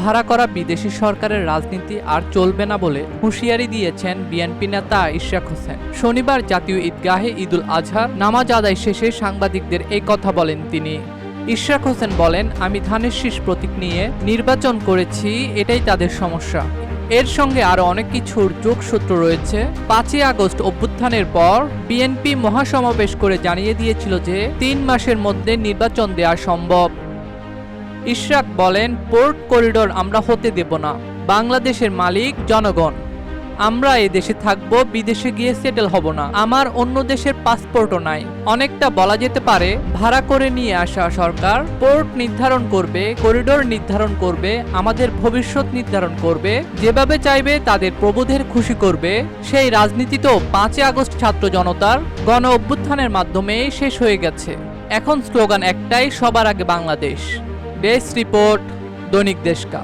ভাড়া করা বিদেশি সরকারের রাজনীতি আর চলবে না বলে হুঁশিয়ারি দিয়েছেন বিএনপি নেতা ইশরাক হোসেন। শনিবার জাতীয় ঈদগাহে ঈদুল আজহা নামাজ আদায় শেষে সাংবাদিকদের এই কথা বলেন তিনি। ইশরাক হোসেন বলেন, আমি ধানের শীষ প্রতীক নিয়ে নির্বাচন করেছি, এটাই তাদের সমস্যা। এর সঙ্গে আরও অনেক কিছুর যোগসূত্র রয়েছে। পাঁচই আগস্ট অভ্যুত্থানের পর বিএনপি মহাসমাবেশ করে জানিয়ে দিয়েছিল যে তিন মাসের মধ্যে নির্বাচন দেওয়া সম্ভব। ইশরাক বলেন, পোর্ট করিডোর আমরা হতে দেব না। বাংলাদেশের মালিক, জনগণ। আমরা এই দেশে থাকব, বিদেশে গিয়ে সেটেল হব না। আমার অন্য দেশের পাসপোর্টও নাই। অনেকটা বলা যেতে পারে, ভাড়া করে নিয়ে আসা সরকার পোর্ট নির্ধারণ করবে, করিডোর নির্ধারণ করবে, আমাদের ভবিষ্যৎ নির্ধারণ করবে, যেভাবে চাইবে তাদের প্রবোধের খুশি করবে। সেই রাজনীতি তো পাঁচই আগস্ট ছাত্র জনতার গণ অভ্যুত্থানের মাধ্যমে শেষ হয়ে গেছে। এখন স্লোগান একটাই, সবার আগে বাংলাদেশ। ডেস্ক রিপোর্ট দৈনিক দেশকা